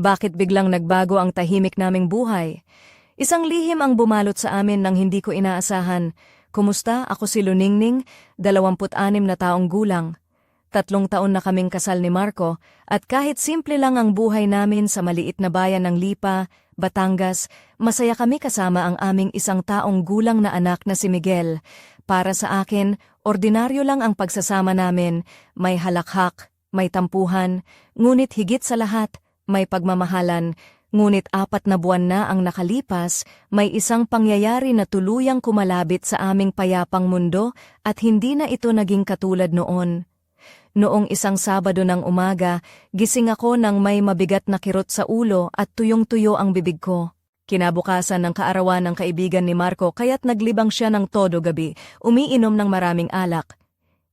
Bakit biglang nagbago ang tahimik naming buhay? Isang lihim ang bumalot sa amin nang hindi ko inaasahan. Kumusta? Ako si Luningning, 26 na taong gulang. Tatlong taon na kaming kasal ni Marco at kahit simple lang ang buhay namin sa maliit na bayan ng Lipa, Batangas, masaya kami kasama ang aming isang taong gulang na anak na si Miguel. Para sa akin, ordinaryo lang ang pagsasama namin, may halakhak, may tampuhan, ngunit higit sa lahat, may pagmamahalan, ngunit apat na buwan na ang nakalipas, may isang pangyayari na tuluyang kumalabit sa aming payapang mundo at hindi na ito naging katulad noon. Noong isang Sabado ng umaga, gising ako nang may mabigat na kirot sa ulo at tuyong-tuyo ang bibig ko. Kinabukasan ng kaarawan ng kaibigan ni Marco kaya't naglibang siya ng todo gabi, umiinom ng maraming alak.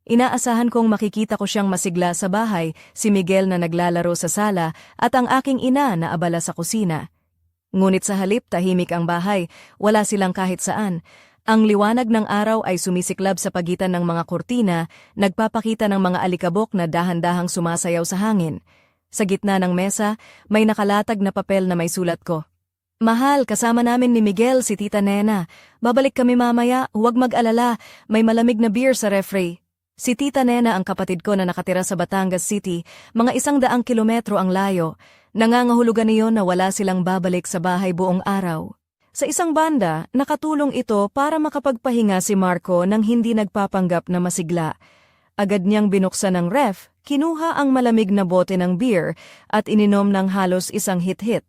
Inaasahan kong makikita ko siyang masigla sa bahay, si Miguel na naglalaro sa sala at ang aking ina na abala sa kusina. Ngunit sa halip tahimik ang bahay, wala silang kahit saan. Ang liwanag ng araw ay sumisiklab sa pagitan ng mga kurtina, nagpapakita ng mga alikabok na dahan-dahang sumasayaw sa hangin. Sa gitna ng mesa, may nakalatag na papel na may sulat ko. Mahal, kasama namin ni Miguel si Tita Nena. Babalik kami mamaya, huwag mag-alala, may malamig na beer sa refree. Si Tita Nena ang kapatid ko na nakatira sa Batangas City, mga isang daang kilometro ang layo. Nangangahulugan niyon na wala silang babalik sa bahay buong araw. Sa isang banda, nakatulong ito para makapagpahinga si Marco nang hindi nagpapanggap na masigla. Agad niyang binuksan ng ref, kinuha ang malamig na bote ng beer at ininom ng halos isang hit-hit.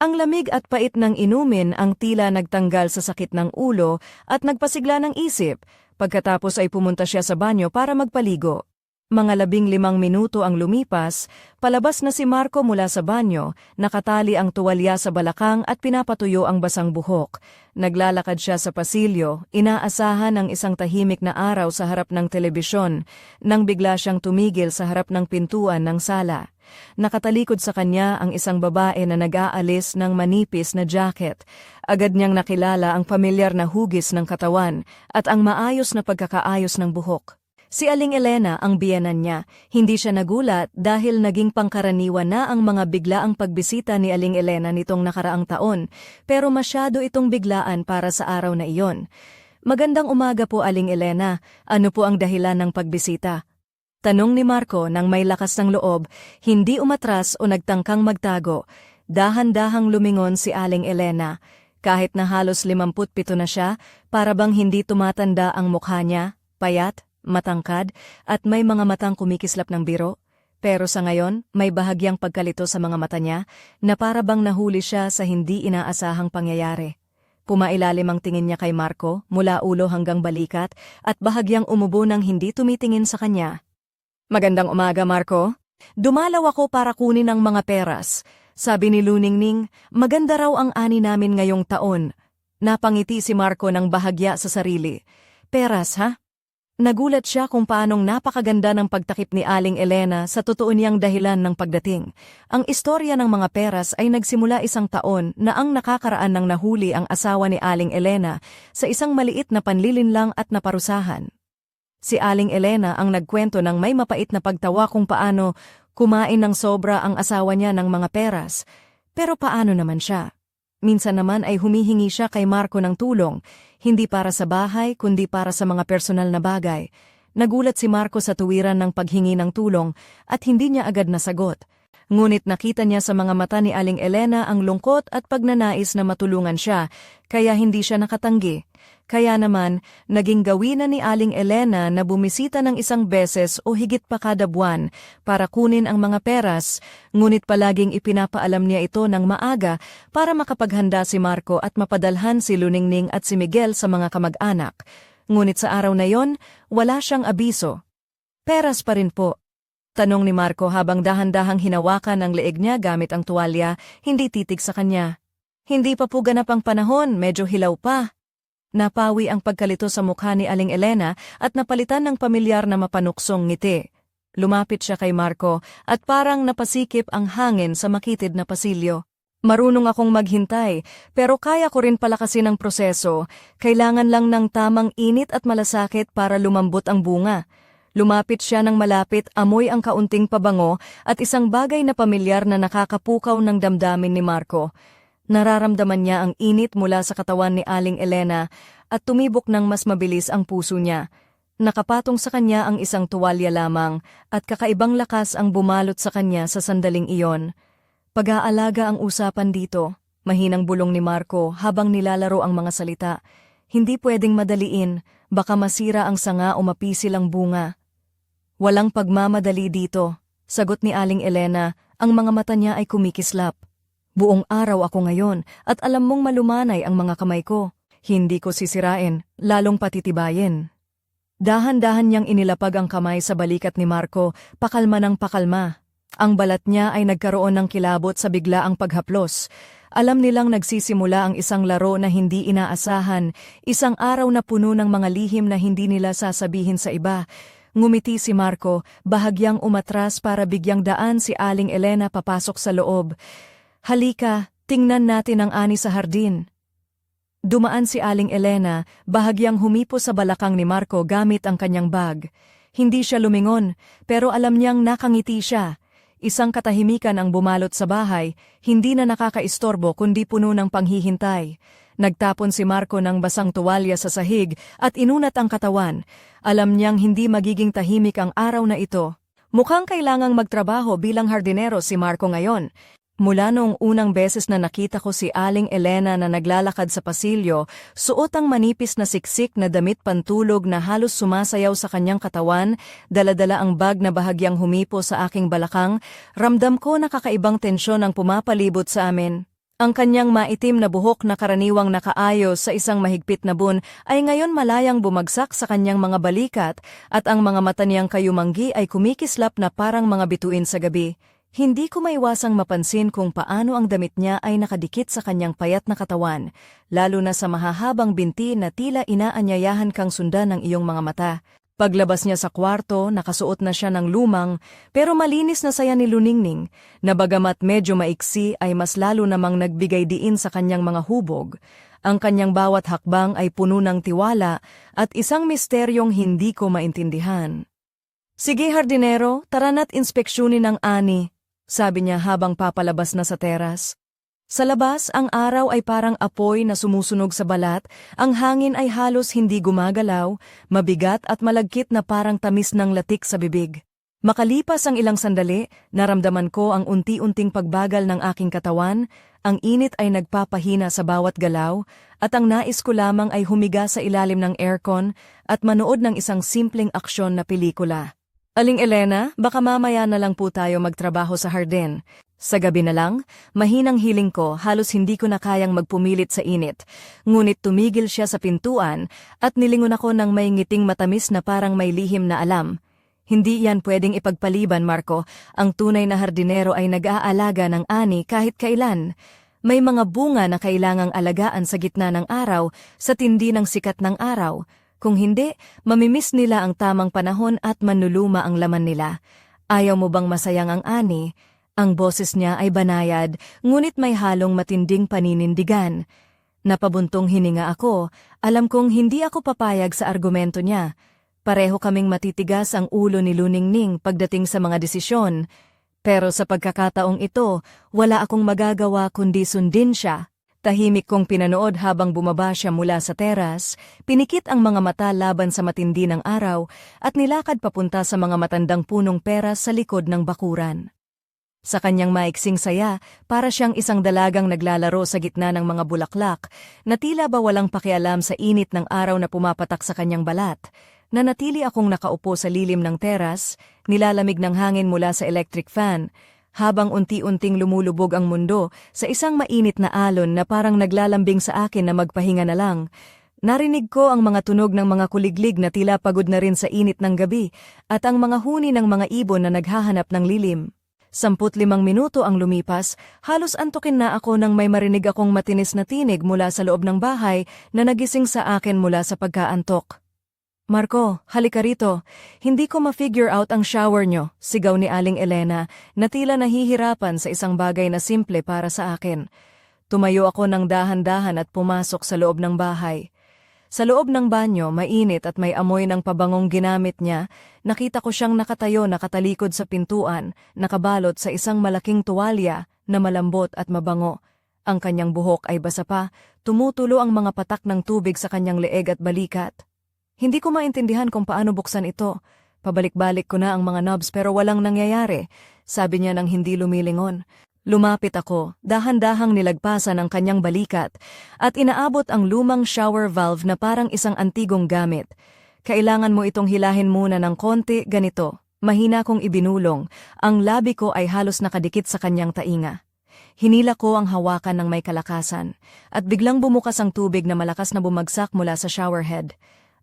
Ang lamig at pait ng inumin ang tila nagtanggal sa sakit ng ulo at nagpasigla ng isip. Pagkatapos ay pumunta siya sa banyo para magpaligo. Mga labing limang minuto ang lumipas, palabas na si Marco mula sa banyo, nakatali ang tuwalya sa balakang at pinapatuyo ang basang buhok. Naglalakad siya sa pasilyo, inaasahan ang isang tahimik na araw sa harap ng telebisyon, nang bigla siyang tumigil sa harap ng pintuan ng sala. Nakatalikod sa kanya ang isang babae na nag-aalis ng manipis na jacket. Agad niyang nakilala ang pamilyar na hugis ng katawan at ang maayos na pagkakaayos ng buhok. Si Aling Elena ang biyenan niya. Hindi siya nagulat dahil naging pangkaraniwan na ang mga biglaang pagbisita ni Aling Elena nitong nakaraang taon, pero masyado itong biglaan para sa araw na iyon. Magandang umaga po Aling Elena, ano po ang dahilan ng pagbisita? Tanong ni Marco nang may lakas ng loob, hindi umatras o nagtangkang magtago. Dahan-dahang lumingon si Aling Elena. Kahit na halos 57 na siya, para bang hindi tumatanda ang mukha niya, payat, matangkad, at may mga matang kumikislap ng biro. Pero sa ngayon, may bahagyang pagkalito sa mga mata niya na para bang nahuli siya sa hindi inaasahang pangyayari. Pumailalim ang tingin niya kay Marco mula ulo hanggang balikat at bahagyang umubo ng hindi tumitingin sa kanya. Magandang umaga, Marco. Dumalaw ako para kunin ang mga peras. Sabi ni Luningning, maganda raw ang ani namin ngayong taon. Napangiti si Marco ng bahagya sa sarili. Peras, ha? Nagulat siya kung paanong napakaganda ng pagtakip ni Aling Elena sa totoo niyang dahilan ng pagdating. Ang istorya ng mga peras ay nagsimula isang taon na ang nakakaraan ng nahuli ang asawa ni Aling Elena sa isang maliit na panlilinlang at naparusahan. Si Aling Elena ang nagkwento ng may mapait na pagtawa kung paano kumain ng sobra ang asawa niya ng mga peras. Pero paano naman siya? Minsan naman ay humihingi siya kay Marco ng tulong, hindi para sa bahay kundi para sa mga personal na bagay. Nagulat si Marco sa tuwiran ng paghingi ng tulong at hindi niya agad nasagot. Ngunit nakita niya sa mga mata ni Aling Elena ang lungkot at pagnanais na matulungan siya, kaya hindi siya nakatanggi. Kaya naman, naging gawin na ni Aling Elena na bumisita ng isang beses o higit pa kada buwan para kunin ang mga peras, ngunit palaging ipinapaalam niya ito ng maaga para makapaghanda si Marco at mapadalhan si Luningning at si Miguel sa mga kamag-anak. Ngunit sa araw na yon, wala siyang abiso. Peras pa rin po. Tanong ni Marco habang dahan-dahang hinawakan ang leeg niya gamit ang tuwalya, hindi titig sa kanya. Hindi pa po ganap ang panahon, medyo hilaw pa. Napawi ang pagkalito sa mukha ni Aling Elena at napalitan ng pamilyar na mapanuksong ngiti. Lumapit siya kay Marco at parang napasikip ang hangin sa makitid na pasilyo. Marunong akong maghintay, pero kaya ko rin palakasin ang proseso. Kailangan lang ng tamang init at malasakit para lumambot ang bunga. Lumapit siya ng malapit, amoy ang kaunting pabango at isang bagay na pamilyar na nakakapukaw ng damdamin ni Marco. Nararamdaman niya ang init mula sa katawan ni Aling Elena at tumibok ng mas mabilis ang puso niya. Nakapatong sa kanya ang isang tuwalya lamang at kakaibang lakas ang bumalot sa kanya sa sandaling iyon. Pag-aalaga ang usapan dito, mahinang bulong ni Marco habang nilalaro ang mga salita. Hindi pwedeng madaliin, baka masira ang sanga o mapisil ang bunga. Walang pagmamadali dito, sagot ni Aling Elena, ang mga mata niya ay kumikislap. Buong araw ako ngayon at alam mong malumanay ang mga kamay ko. Hindi ko sisirain, lalong patitibayin. Dahan-dahan niyang inilapag ang kamay sa balikat ni Marco, pakalma ng pakalma. Ang balat niya ay nagkaroon ng kilabot sa biglaang paghaplos. Alam nilang nagsisimula ang isang laro na hindi inaasahan, isang araw na puno ng mga lihim na hindi nila sasabihin sa iba. Ngumiti si Marco, bahagyang umatras para bigyang daan si Aling Elena papasok sa loob. Halika, tingnan natin ang ani sa hardin. Dumaan si Aling Elena, bahagyang humipo sa balakang ni Marco gamit ang kanyang bag. Hindi siya lumingon, pero alam niyang nakangiti siya. Isang katahimikan ang bumalot sa bahay, hindi na nakakaistorbo kundi puno ng panghihintay. Nagtapon si Marco ng basang tuwalya sa sahig at inunat ang katawan. Alam niyang hindi magiging tahimik ang araw na ito. Mukhang kailangang magtrabaho bilang hardinero si Marco ngayon. Mula noong unang beses na nakita ko si Aling Elena na naglalakad sa pasilyo, suot ang manipis na siksik na damit pantulog na halos sumasayaw sa kanyang katawan, daladala ang bag na bahagyang humipo sa aking balakang, ramdam ko na kakaibang tensyon ang pumapalibot sa amin. Ang kanyang maitim na buhok na karaniwang nakaayos sa isang mahigpit na bun ay ngayon malayang bumagsak sa kanyang mga balikat at ang mga mata niyang kayumanggi ay kumikislap na parang mga bituin sa gabi. Hindi ko maiwasang mapansin kung paano ang damit niya ay nakadikit sa kanyang payat na katawan, lalo na sa mahahabang binti na tila inaanyayahan kang sundan ng iyong mga mata. Paglabas niya sa kwarto, nakasuot na siya ng lumang, pero malinis na saya ni Luningning, na bagamat medyo maiksi ay mas lalo namang nagbigay diin sa kanyang mga hubog. Ang kanyang bawat hakbang ay puno ng tiwala at isang misteryong hindi ko maintindihan. Sige hardinero, tara na't inspeksyonin ang ani, sabi niya habang papalabas na sa teras. Sa labas, ang araw ay parang apoy na sumusunog sa balat, ang hangin ay halos hindi gumagalaw, mabigat at malagkit na parang tamis ng latik sa bibig. Makalipas ang ilang sandali, naramdaman ko ang unti-unting pagbagal ng aking katawan, ang init ay nagpapahina sa bawat galaw, at ang nais ko lamang ay humiga sa ilalim ng aircon at manood ng isang simpleng aksyon na pelikula. Aling Elena, baka mamaya na lang po tayo magtrabaho sa hardin. Sa gabi na lang, mahinang hiling ko halos hindi ko na kayang magpumilit sa init. Ngunit tumigil siya sa pintuan at nilingon ako ng may ngiting matamis na parang may lihim na alam. Hindi yan pwedeng ipagpaliban, Marco. Ang tunay na hardinero ay nag-aalaga ng ani kahit kailan. May mga bunga na kailangang alagaan sa gitna ng araw, sa tindi ng sikat ng araw. Kung hindi, mamimiss nila ang tamang panahon at manluluma ang laman nila. Ayaw mo bang masayang ang ani? Ang boses niya ay banayad, ngunit may halong matinding paninindigan. Napabuntong hininga ako, alam kong hindi ako papayag sa argumento niya. Pareho kaming matitigas ang ulo ni Luningning pagdating sa mga desisyon. Pero sa pagkakataong ito, wala akong magagawa kundi sundin siya. Tahimik kong pinanood habang bumaba siya mula sa teras, pinikit ang mga mata laban sa matindi ng araw at nilakad papunta sa mga matandang punong pera sa likod ng bakuran. Sa kanyang maiksing saya, para siyang isang dalagang naglalaro sa gitna ng mga bulaklak, na tila ba walang pakialam sa init ng araw na pumapatak sa kanyang balat. Nanatili akong nakaupo sa lilim ng teras, nilalamig ng hangin mula sa electric fan, habang unti-unting lumulubog ang mundo sa isang mainit na alon na parang naglalambing sa akin na magpahinga na lang. Narinig ko ang mga tunog ng mga kuliglig na tila pagod na rin sa init ng gabi at ang mga huni ng mga ibon na naghahanap ng lilim. Samput limang minuto ang lumipas, halos antukin na ako nang may marinig akong matinis na tinig mula sa loob ng bahay na nagising sa akin mula sa pagkaantok. Marco, halika rito. Hindi ko ma-figure out ang shower nyo, sigaw ni Aling Elena, na tila nahihirapan sa isang bagay na simple para sa akin. Tumayo ako ng dahan-dahan at pumasok sa loob ng bahay. Sa loob ng banyo, mainit at may amoy ng pabangong ginamit niya, nakita ko siyang nakatayo nakatalikod sa pintuan, nakabalot sa isang malaking tuwalya na malambot at mabango. Ang kanyang buhok ay basa pa, tumutulo ang mga patak ng tubig sa kanyang leeg at balikat. Hindi ko maintindihan kung paano buksan ito. Pabalik-balik ko na ang mga knobs pero walang nangyayari, sabi niya nang hindi lumilingon. Lumapit ako, dahan-dahang nilagpasan ang kanyang balikat, at inaabot ang lumang shower valve na parang isang antigong gamit. Kailangan mo itong hilahin muna ng konti, ganito. Mahina kong ibinulong, ang labi ko ay halos nakadikit sa kanyang tainga. Hinila ko ang hawakan ng may kalakasan, at biglang bumukas ang tubig na malakas na bumagsak mula sa showerhead.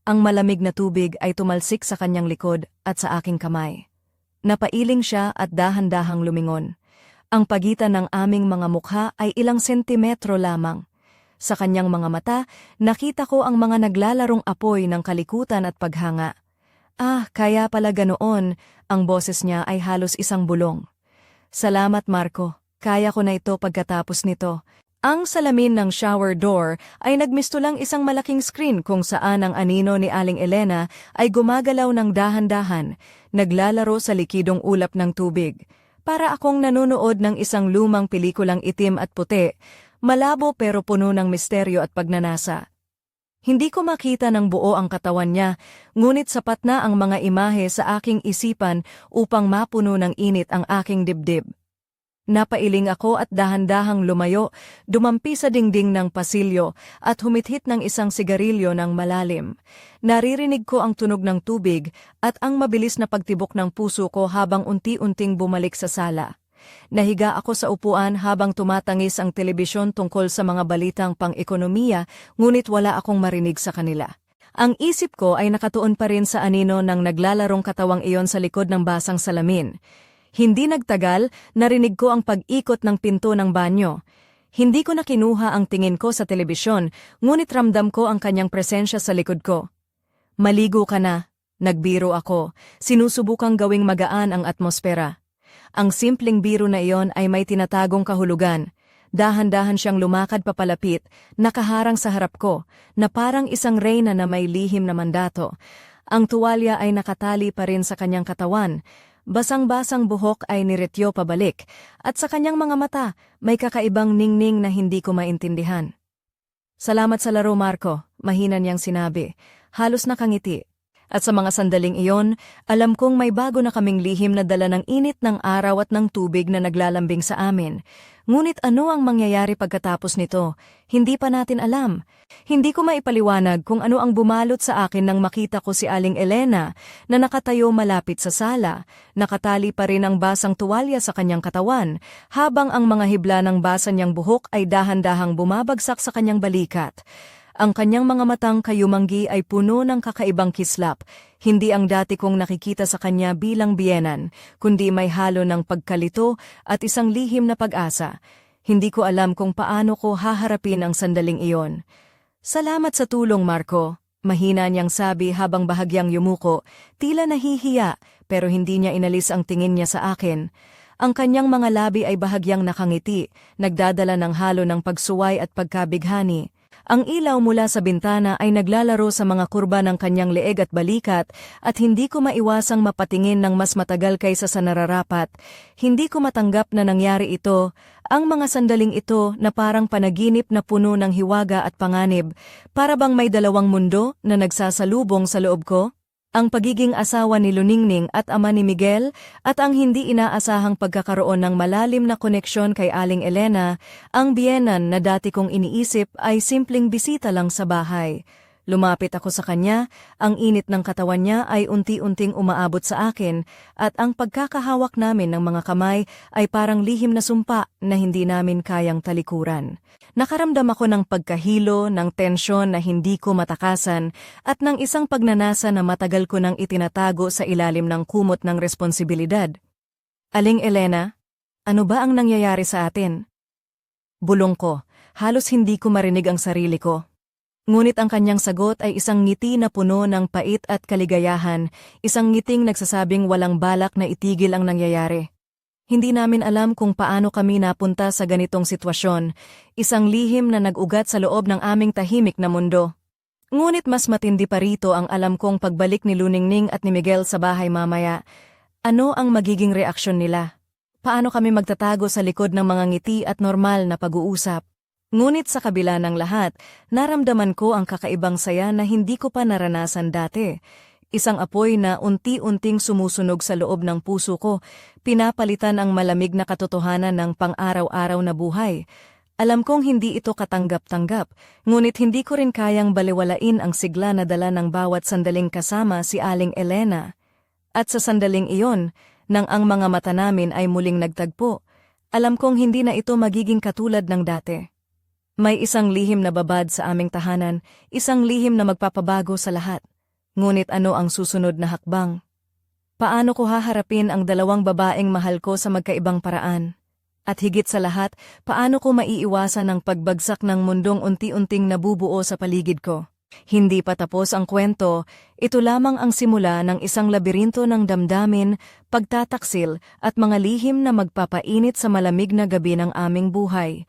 Ang malamig na tubig ay tumalsik sa kanyang likod at sa aking kamay. Napailing siya at dahan-dahang lumingon. Ang pagitan ng aming mga mukha ay ilang sentimetro lamang. Sa kanyang mga mata, nakita ko ang mga naglalarong apoy ng kalikutan at paghanga. Ah, kaya pala ganoon, ang boses niya ay halos isang bulong. Salamat Marco, kaya ko na ito pagkatapos nito. Ang salamin ng shower door ay nagmisto lang isang malaking screen kung saan ang anino ni Aling Elena ay gumagalaw ng dahan-dahan, naglalaro sa likidong ulap ng tubig. Para akong nanonood ng isang lumang pelikulang itim at puti, malabo pero puno ng misteryo at pagnanasa. Hindi ko makita ng buo ang katawan niya, ngunit sapat na ang mga imahe sa aking isipan upang mapuno ng init ang aking dibdib. Napailing ako at dahan-dahang lumayo, dumampi sa dingding ng pasilyo at humithit ng isang sigarilyo ng malalim. Naririnig ko ang tunog ng tubig at ang mabilis na pagtibok ng puso ko habang unti-unting bumalik sa sala. Nahiga ako sa upuan habang tumatangis ang telebisyon tungkol sa mga balitang pang-ekonomiya, ngunit wala akong marinig sa kanila. Ang isip ko ay nakatuon pa rin sa anino ng naglalarong katawang iyon sa likod ng basang salamin. Hindi nagtagal, narinig ko ang pag-ikot ng pinto ng banyo. Hindi ko na kinuha ang tingin ko sa telebisyon, ngunit ramdam ko ang kanyang presensya sa likod ko. Maligo ka na. Nagbiro ako. Sinusubukang gawing magaan ang atmosfera. Ang simpleng biro na iyon ay may tinatagong kahulugan. Dahan-dahan siyang lumakad papalapit, nakaharang sa harap ko, na parang isang reyna na may lihim na mandato. Ang tuwalya ay nakatali pa rin sa kanyang katawan, Basang-basang buhok ay niretyo pabalik, at sa kanyang mga mata may kakaibang ningning na hindi ko maintindihan. Salamat sa laro, Marco, mahina niyang sinabi. Halos nakangiti. At sa mga sandaling iyon, alam kong may bago na kaming lihim na dala ng init ng araw at ng tubig na naglalambing sa amin. Ngunit ano ang mangyayari pagkatapos nito? Hindi pa natin alam. Hindi ko maipaliwanag kung ano ang bumalot sa akin nang makita ko si Aling Elena na nakatayo malapit sa sala, nakatali pa rin ang basang tuwalya sa kanyang katawan, habang ang mga hibla ng basa niyang buhok ay dahan-dahang bumabagsak sa kanyang balikat. Ang kanyang mga matang kayumanggi ay puno ng kakaibang kislap, hindi ang dati kong nakikita sa kanya bilang biyenan, kundi may halo ng pagkalito at isang lihim na pag-asa. Hindi ko alam kung paano ko haharapin ang sandaling iyon. Salamat sa tulong, Marco. Mahina niyang sabi habang bahagyang yumuko, tila nahihiya, pero hindi niya inalis ang tingin niya sa akin. Ang kanyang mga labi ay bahagyang nakangiti, nagdadala ng halo ng pagsuway at pagkabighani. Ang ilaw mula sa bintana ay naglalaro sa mga kurba ng kanyang leeg at balikat at hindi ko maiwasang mapatingin ng mas matagal kaysa sa nararapat. Hindi ko matanggap na nangyari ito. Ang mga sandaling ito na parang panaginip na puno ng hiwaga at panganib, para bang may dalawang mundo na nagsasalubong sa loob ko? Ang pagiging asawa ni Luningning at ama ni Miguel at ang hindi inaasahang pagkakaroon ng malalim na koneksyon kay Aling Elena, ang biyenan na dati kong iniisip ay simpleng bisita lang sa bahay. Lumapit ako sa kanya, ang init ng katawan niya ay unti-unting umaabot sa akin at ang pagkakahawak namin ng mga kamay ay parang lihim na sumpa na hindi namin kayang talikuran. Nakaramdam ako ng pagkahilo, ng tensyon na hindi ko matakasan at ng isang pagnanasa na matagal ko nang itinatago sa ilalim ng kumot ng responsibilidad. Aling Elena, ano ba ang nangyayari sa atin? Bulong ko, halos hindi ko marinig ang sarili ko. Ngunit ang kanyang sagot ay isang ngiti na puno ng pait at kaligayahan, isang ngiting nagsasabing walang balak na itigil ang nangyayari. Hindi namin alam kung paano kami napunta sa ganitong sitwasyon, isang lihim na nag-ugat sa loob ng aming tahimik na mundo. Ngunit mas matindi pa rito ang alam kong pagbalik ni Luningning at ni Miguel sa bahay mamaya. Ano ang magiging reaksyon nila? Paano kami magtatago sa likod ng mga ngiti at normal na pag-uusap? Ngunit sa kabila ng lahat, naramdaman ko ang kakaibang saya na hindi ko pa naranasan dati. Isang apoy na unti-unting sumusunog sa loob ng puso ko, pinapalitan ang malamig na katotohanan ng pang-araw-araw na buhay. Alam kong hindi ito katanggap-tanggap, ngunit hindi ko rin kayang baliwalain ang sigla na dala ng bawat sandaling kasama si Aling Elena. At sa sandaling iyon, nang ang mga mata namin ay muling nagtagpo, alam kong hindi na ito magiging katulad ng dati. May isang lihim na babad sa aming tahanan, isang lihim na magpapabago sa lahat. Ngunit ano ang susunod na hakbang? Paano ko haharapin ang dalawang babaeng mahal ko sa magkaibang paraan? At higit sa lahat, paano ko maiiwasan ang pagbagsak ng mundong unti-unting nabubuo sa paligid ko? Hindi pa tapos ang kwento, ito lamang ang simula ng isang labirinto ng damdamin, pagtataksil at mga lihim na magpapainit sa malamig na gabi ng aming buhay.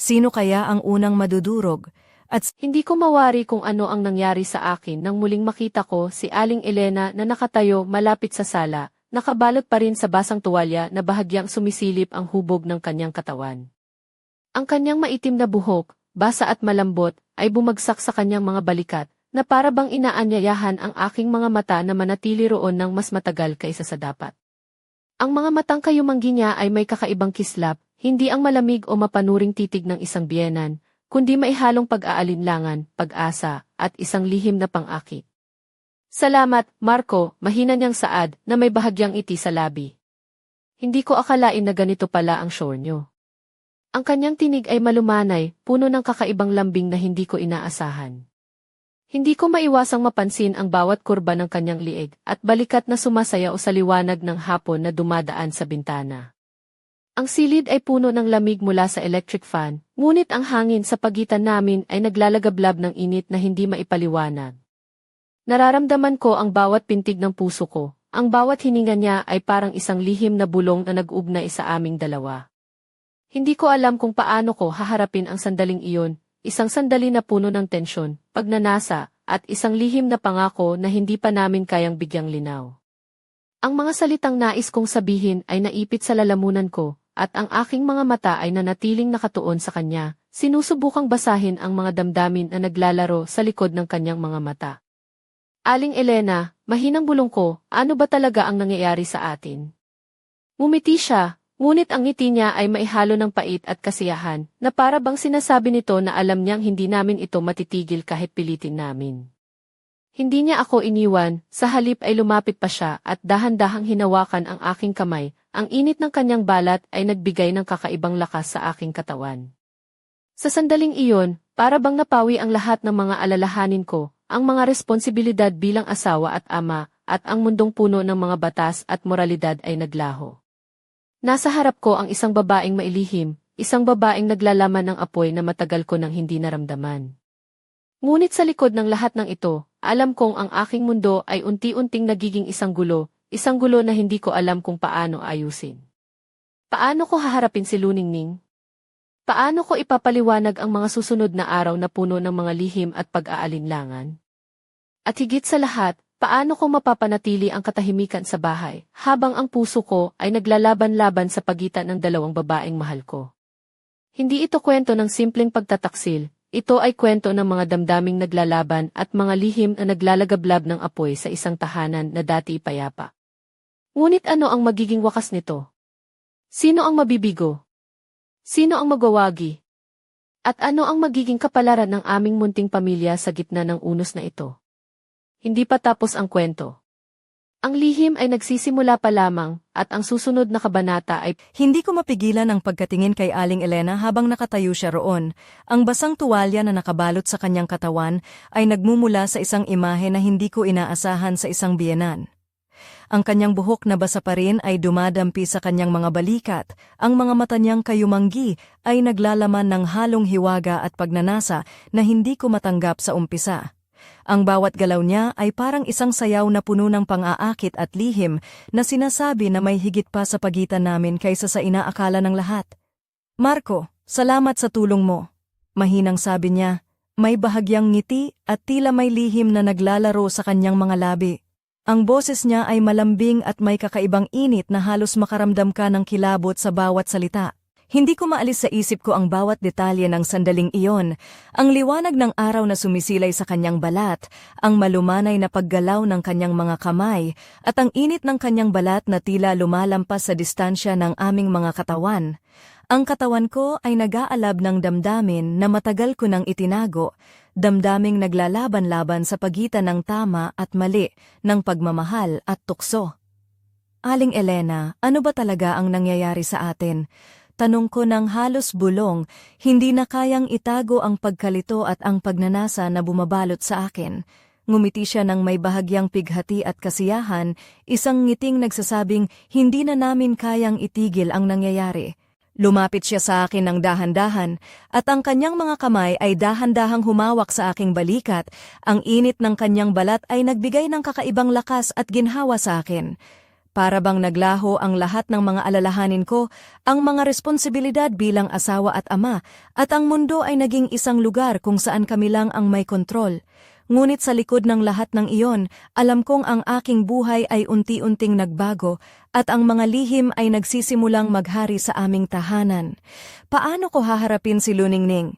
Sino kaya ang unang madudurog? At Hindi ko mawari kung ano ang nangyari sa akin nang muling makita ko si Aling Elena na nakatayo malapit sa sala, nakabalot pa rin sa basang tuwalya na bahagyang sumisilip ang hubog ng kanyang katawan. Ang kanyang maitim na buhok, basa at malambot, ay bumagsak sa kanyang mga balikat, na para bang inaanyayahan ang aking mga mata na manatili roon ng mas matagal kaysa sa dapat. Ang mga matang kayumanggi niya ay may kakaibang kislap, hindi ang malamig o mapanuring titig ng isang biyenan, kundi maihalong pag-aalinlangan, pag-asa, at isang lihim na pang-akit. Salamat, Marco, mahina niyang saad na may bahagyang iti sa labi. Hindi ko akalain na ganito pala ang show niyo. Ang kanyang tinig ay malumanay, puno ng kakaibang lambing na hindi ko inaasahan. Hindi ko maiwasang mapansin ang bawat kurba ng kanyang liig at balikat na sumasayaw sa liwanag ng hapon na dumadaan sa bintana. Ang silid ay puno ng lamig mula sa electric fan, ngunit ang hangin sa pagitan namin ay naglalagablab ng init na hindi maipaliwanag. Nararamdaman ko ang bawat pintig ng puso ko, ang bawat hininga niya ay parang isang lihim na bulong na nag-ugnay sa aming dalawa. Hindi ko alam kung paano ko haharapin ang sandaling iyon, isang sandali na puno ng tensyon, pagnanasa, at isang lihim na pangako na hindi pa namin kayang bigyang linaw. Ang mga salitang nais kong sabihin ay naipit sa lalamunan ko, at ang aking mga mata ay nanatiling nakatuon sa kanya, sinusubukang basahin ang mga damdamin na naglalaro sa likod ng kanyang mga mata. Aling Elena, mahinang bulong ko, ano ba talaga ang nangyayari sa atin? Mumiti siya, ngunit ang ngiti niya ay maihalo ng pait at kasiyahan, na para bang sinasabi nito na alam niyang hindi namin ito matitigil kahit pilitin namin. Hindi niya ako iniwan, sa halip ay lumapit pa siya at dahan-dahang hinawakan ang aking kamay, ang init ng kanyang balat ay nagbigay ng kakaibang lakas sa aking katawan. Sa sandaling iyon, para bang napawi ang lahat ng mga alalahanin ko, ang mga responsibilidad bilang asawa at ama, at ang mundong puno ng mga batas at moralidad ay naglaho. Nasa harap ko ang isang babaeng mailihim, isang babaeng naglalaman ng apoy na matagal ko nang hindi naramdaman. Ngunit sa likod ng lahat ng ito, alam kong ang aking mundo ay unti-unting nagiging isang gulo, Isang gulo na hindi ko alam kung paano ayusin. Paano ko haharapin si Luningning? Paano ko ipapaliwanag ang mga susunod na araw na puno ng mga lihim at pag-aalinlangan? At higit sa lahat, paano ko mapapanatili ang katahimikan sa bahay habang ang puso ko ay naglalaban-laban sa pagitan ng dalawang babaeng mahal ko? Hindi ito kwento ng simpleng pagtataksil, ito ay kwento ng mga damdaming naglalaban at mga lihim na naglalagablab ng apoy sa isang tahanan na dati payapa. Ngunit ano ang magiging wakas nito? Sino ang mabibigo? Sino ang magwawagi? At ano ang magiging kapalaran ng aming munting pamilya sa gitna ng unos na ito? Hindi pa tapos ang kwento. Ang lihim ay nagsisimula pa lamang, at ang susunod na kabanata ay Hindi ko mapigilan ang pagkatingin kay Aling Elena habang nakatayo siya roon. Ang basang tuwalya na nakabalot sa kanyang katawan ay nagmumula sa isang imahe na hindi ko inaasahan sa isang biyenan. Ang kanyang buhok na basa pa rin ay dumadampi sa kanyang mga balikat. Ang mga mata niyang kayumanggi ay naglalaman ng halong hiwaga at pagnanasa na hindi ko matanggap sa umpisa. Ang bawat galaw niya ay parang isang sayaw na puno ng pang-aakit at lihim na sinasabi na may higit pa sa pagitan namin kaysa sa inaakala ng lahat. Marco, salamat sa tulong mo. Mahinang sabi niya, May bahagyang ngiti at tila may lihim na naglalaro sa kanyang mga labi. Ang boses niya ay malambing at may kakaibang init na halos makaramdam ka ng kilabot sa bawat salita. Hindi ko maalis sa isip ko ang bawat detalye ng sandaling iyon, ang liwanag ng araw na sumisilay sa kanyang balat, ang malumanay na paggalaw ng kanyang mga kamay, at ang init ng kanyang balat na tila lumalampas sa distansya ng aming mga katawan. Ang katawan ko ay nag-aalab ng damdamin na matagal ko nang itinago, damdaming naglalaban-laban sa pagitan ng tama at mali, ng pagmamahal at tukso. Aling Elena, ano ba talaga ang nangyayari sa atin? Tanong ko ng halos bulong, hindi na kayang itago ang pagkalito at ang pagnanasa na bumabalot sa akin. Ngumiti siya ng may bahagyang pighati at kasiyahan, isang ngiting nagsasabing hindi na namin kayang itigil ang nangyayari. Lumapit siya sa akin ng dahan-dahan, at ang kanyang mga kamay ay dahan-dahang humawak sa aking balikat, ang init ng kanyang balat ay nagbigay ng kakaibang lakas at ginhawa sa akin. Para bang naglaho ang lahat ng mga alalahanin ko, ang mga responsibilidad bilang asawa at ama, at ang mundo ay naging isang lugar kung saan kami lang ang may kontrol. Ngunit sa likod ng lahat ng iyon, alam kong ang aking buhay ay unti-unting nagbago at ang mga lihim ay nagsisimulang maghari sa aming tahanan. Paano ko haharapin si Luningning?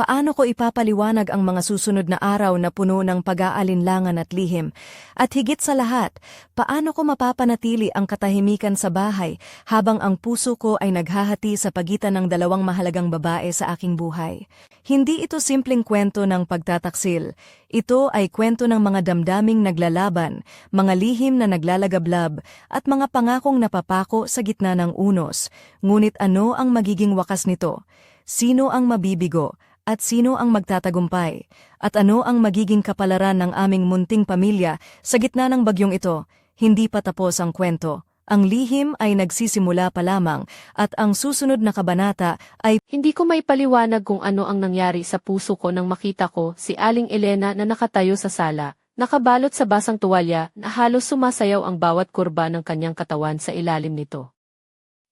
Paano ko ipapaliwanag ang mga susunod na araw na puno ng pag-aalinlangan at lihim? At higit sa lahat, paano ko mapapanatili ang katahimikan sa bahay habang ang puso ko ay naghahati sa pagitan ng dalawang mahalagang babae sa aking buhay? Hindi ito simpleng kwento ng pagtataksil. Ito ay kwento ng mga damdaming naglalaban, mga lihim na naglalagablab, at mga pangakong napapako sa gitna ng unos. Ngunit ano ang magiging wakas nito? Sino ang mabibigo? At sino ang magtatagumpay? At ano ang magiging kapalaran ng aming munting pamilya sa gitna ng bagyong ito? Hindi pa tapos ang kwento. Ang lihim ay nagsisimula pa lamang at ang susunod na kabanata ay Hindi ko may paliwanag kung ano ang nangyari sa puso ko nang makita ko si Aling Elena na nakatayo sa sala, nakabalot sa basang tuwalya na halos sumasayaw ang bawat kurba ng kanyang katawan sa ilalim nito.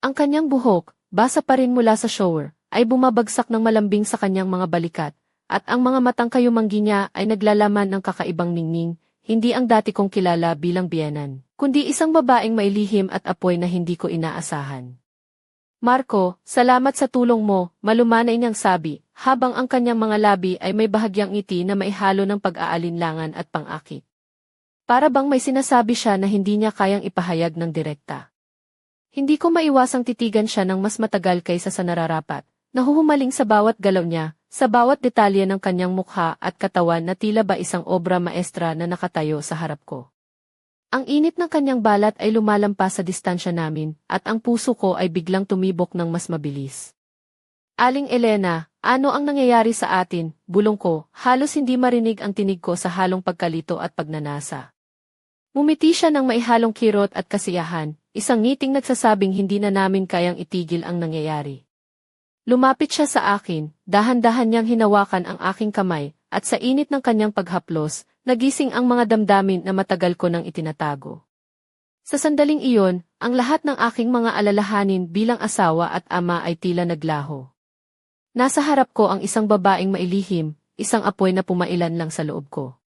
Ang kanyang buhok, basa pa rin mula sa shower, ay bumabagsak ng malambing sa kanyang mga balikat, at ang mga matang kayumanggi niya ay naglalaman ng kakaibang ningning, hindi ang dati kong kilala bilang biyenan, kundi isang babaeng may lihim at apoy na hindi ko inaasahan. Marco, salamat sa tulong mo, malumanay niyang sabi, habang ang kanyang mga labi ay may bahagyang ngiti na maihalo ng pag-aalinlangan at pang-akit. Para bang may sinasabi siya na hindi niya kayang ipahayag ng direkta. Hindi ko maiwasang titigan siya ng mas matagal kaysa sa nararapat, nahuhumaling sa bawat galaw niya, sa bawat detalye ng kanyang mukha at katawan na tila ba isang obra maestra na nakatayo sa harap ko. Ang init ng kanyang balat ay lumalampas sa distansya namin, at ang puso ko ay biglang tumibok ng mas mabilis. Aling Elena, ano ang nangyayari sa atin? Bulong ko, halos hindi marinig ang tinig ko sa halong pagkalito at pagnanasa. Mumiti siya ng maihalong kirot at kasiyahan, isang ngiting nagsasabing hindi na namin kayang itigil ang nangyayari. Lumapit siya sa akin, dahan-dahan niyang hinawakan ang aking kamay, at sa init ng kanyang paghaplos, nagising ang mga damdamin na matagal ko nang itinatago. Sa sandaling iyon, ang lahat ng aking mga alalahanin bilang asawa at ama ay tila naglaho. Nasa harap ko ang isang babaeng mailihim, isang apoy na pumailan lang sa loob ko.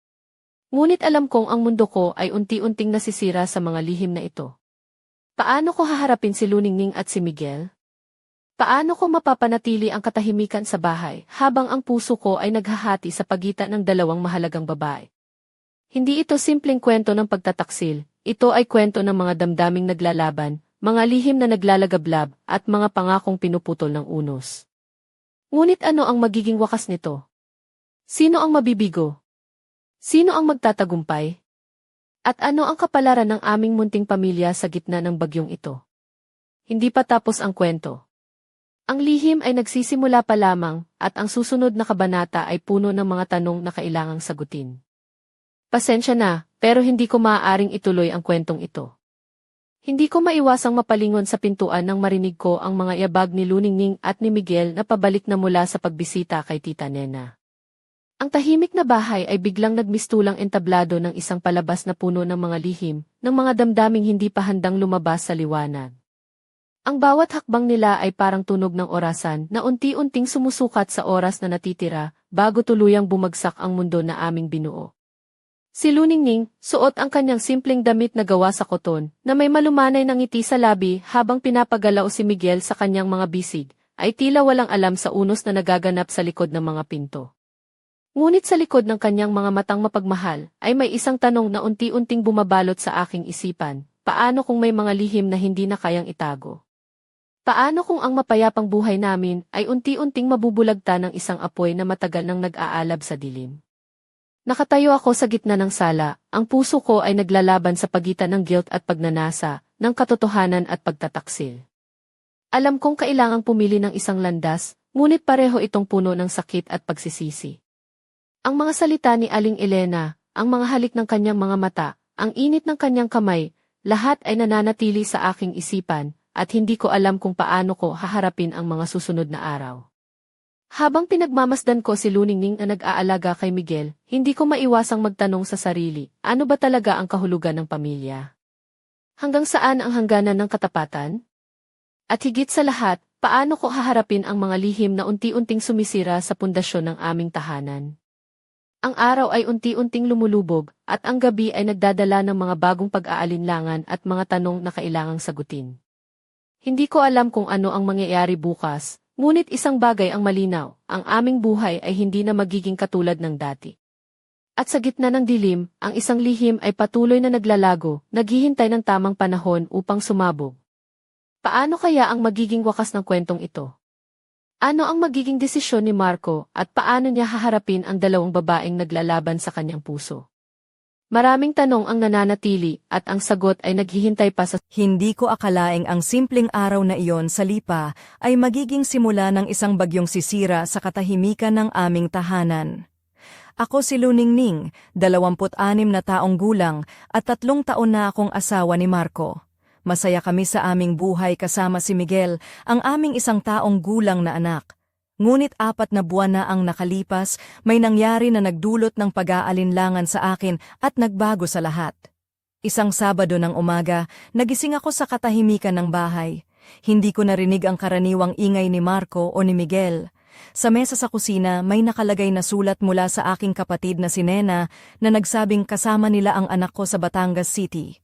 Ngunit alam kong ang mundo ko ay unti-unting nasisira sa mga lihim na ito. Paano ko haharapin si Luningning at si Miguel? Paano ko mapapanatili ang katahimikan sa bahay habang ang puso ko ay naghahati sa pagitan ng dalawang mahalagang babae? Hindi ito simpleng kwento ng pagtataksil, ito ay kwento ng mga damdaming naglalaban, mga lihim na naglalagablab, at mga pangakong pinuputol ng unos. Ngunit ano ang magiging wakas nito? Sino ang mabibigo? Sino ang magtatagumpay? At ano ang kapalaran ng aming munting pamilya sa gitna ng bagyong ito? Hindi pa tapos ang kwento. Ang lihim ay nagsisimula pa lamang, at ang susunod na kabanata ay puno ng mga tanong na kailangang sagutin. Pasensya na, pero hindi ko maaaring ituloy ang kwentong ito. Hindi ko maiwasang mapalingon sa pintuan nang marinig ko ang mga yabag ni Luningning at ni Miguel na pabalik na mula sa pagbisita kay Tita Nena. Ang tahimik na bahay ay biglang nagmistulang entablado ng isang palabas na puno ng mga lihim, ng mga damdaming hindi pa handang lumabas sa liwanag. Ang bawat hakbang nila ay parang tunog ng orasan na unti-unting sumusukat sa oras na natitira, bago tuluyang bumagsak ang mundo na aming binuo. Si Luningning, suot ang kanyang simpleng damit na gawa sa koton, na may malumanay ng ngiti sa labi habang pinapagalaw si Miguel sa kanyang mga bisig, ay tila walang alam sa unos na nagaganap sa likod ng mga pinto. Ngunit sa likod ng kanyang mga matang mapagmahal, ay may isang tanong na unti-unting bumabalot sa aking isipan, paano kung may mga lihim na hindi na kayang itago? Paano kung ang mapayapang buhay namin ay unti-unting mabubulagta ng isang apoy na matagal nang nag-aalab sa dilim? Nakatayo ako sa gitna ng sala, ang puso ko ay naglalaban sa pagitan ng guilt at pagnanasa, ng katotohanan at pagtataksil. Alam kong kailangang pumili ng isang landas, ngunit pareho itong puno ng sakit at pagsisisi. Ang mga salita ni Aling Elena, ang mga halik ng kanyang mga mata, ang init ng kanyang kamay, lahat ay nananatili sa aking isipan, at hindi ko alam kung paano ko haharapin ang mga susunod na araw. Habang pinagmamasdan ko si Luningning na nag-aalaga kay Miguel, hindi ko maiwasang magtanong sa sarili, ano ba talaga ang kahulugan ng pamilya? Hanggang saan ang hangganan ng katapatan? At higit sa lahat, paano ko haharapin ang mga lihim na unti-unting sumisira sa pundasyon ng aming tahanan? Ang araw ay unti-unting lumulubog, at ang gabi ay nagdadala ng mga bagong pag-aalinlangan at mga tanong na kailangang sagutin. Hindi ko alam kung ano ang mangyayari bukas, Ngunit isang bagay ang malinaw, ang aming buhay ay hindi na magiging katulad ng dati. At sa gitna ng dilim, ang isang lihim ay patuloy na naglalago, naghihintay ng tamang panahon upang sumabog. Paano kaya ang magiging wakas ng kwentong ito? Ano ang magiging desisyon ni Marco at paano niya haharapin ang dalawang babaeng naglalaban sa kanyang puso? Maraming tanong ang nananatili at ang sagot ay naghihintay pa sa Hindi ko akalaing ang simpleng araw na iyon sa Lipa ay magiging simula ng isang bagyong sisira sa katahimikan ng aming tahanan. Ako si Luningning, 26 na taong gulang at tatlong taon na akong asawa ni Marco. Masaya kami sa aming buhay kasama si Miguel, ang aming isang taong gulang na anak. Ngunit apat na buwan na ang nakalipas, may nangyari na nagdulot ng pag-aalinlangan sa akin at nagbago sa lahat. Isang Sabado ng umaga, nagising ako sa katahimikan ng bahay. Hindi ko narinig ang karaniwang ingay ni Marco o ni Miguel. Sa mesa sa kusina, may nakalagay na sulat mula sa aking kapatid na si Nena na nagsabing kasama nila ang anak ko sa Batangas City.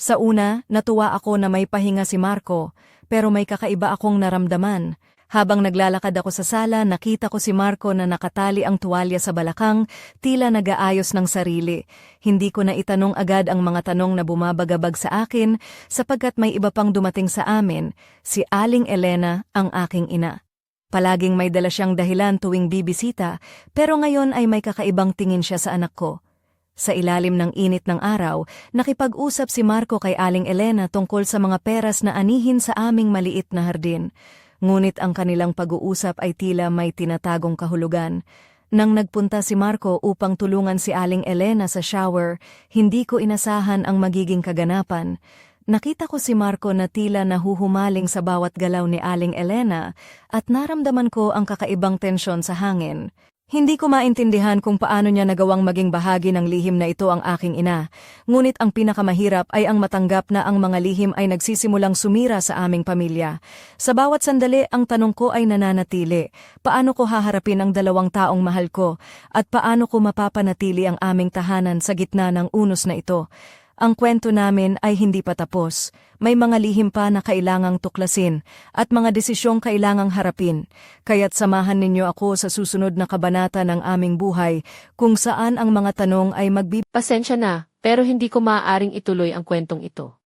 Sa una, natuwa ako na may pahinga si Marco, pero may kakaiba akong naramdaman. Habang naglalakad ako sa sala, nakita ko si Marco na nakatali ang tuwalya sa balakang, tila nag-aayos ng sarili. Hindi ko na itanong agad ang mga tanong na bumabagabag sa akin, sapagkat may iba pang dumating sa amin, si Aling Elena, ang aking ina. Palaging may dala siyang dahilan tuwing bibisita, pero ngayon ay may kakaibang tingin siya sa anak ko. Sa ilalim ng init ng araw, nakipag-usap si Marco kay Aling Elena tungkol sa mga peras na anihin sa aming maliit na hardin. Ngunit ang kanilang pag-uusap ay tila may tinatagong kahulugan. Nang nagpunta si Marco upang tulungan si Aling Elena sa shower, hindi ko inasahan ang magiging kaganapan. Nakita ko si Marco na tila nahuhumaling sa bawat galaw ni Aling Elena at naramdaman ko ang kakaibang tensyon sa hangin. Hindi ko maintindihan kung paano niya nagawang maging bahagi ng lihim na ito ang aking ina, ngunit ang pinakamahirap ay ang matanggap na ang mga lihim ay nagsisimulang sumira sa aming pamilya. Sa bawat sandali, ang tanong ko ay nananatili, paano ko haharapin ang dalawang taong mahal ko, at paano ko mapapanatili ang aming tahanan sa gitna ng unos na ito. Ang kwento namin ay hindi pa tapos. May mga lihim pa na kailangang tuklasin at mga desisyong kailangang harapin. Kaya't samahan ninyo ako sa susunod na kabanata ng aming buhay kung saan ang mga tanong ay magbibigay pasensya na, pero hindi ko maaaring ituloy ang kwentong ito.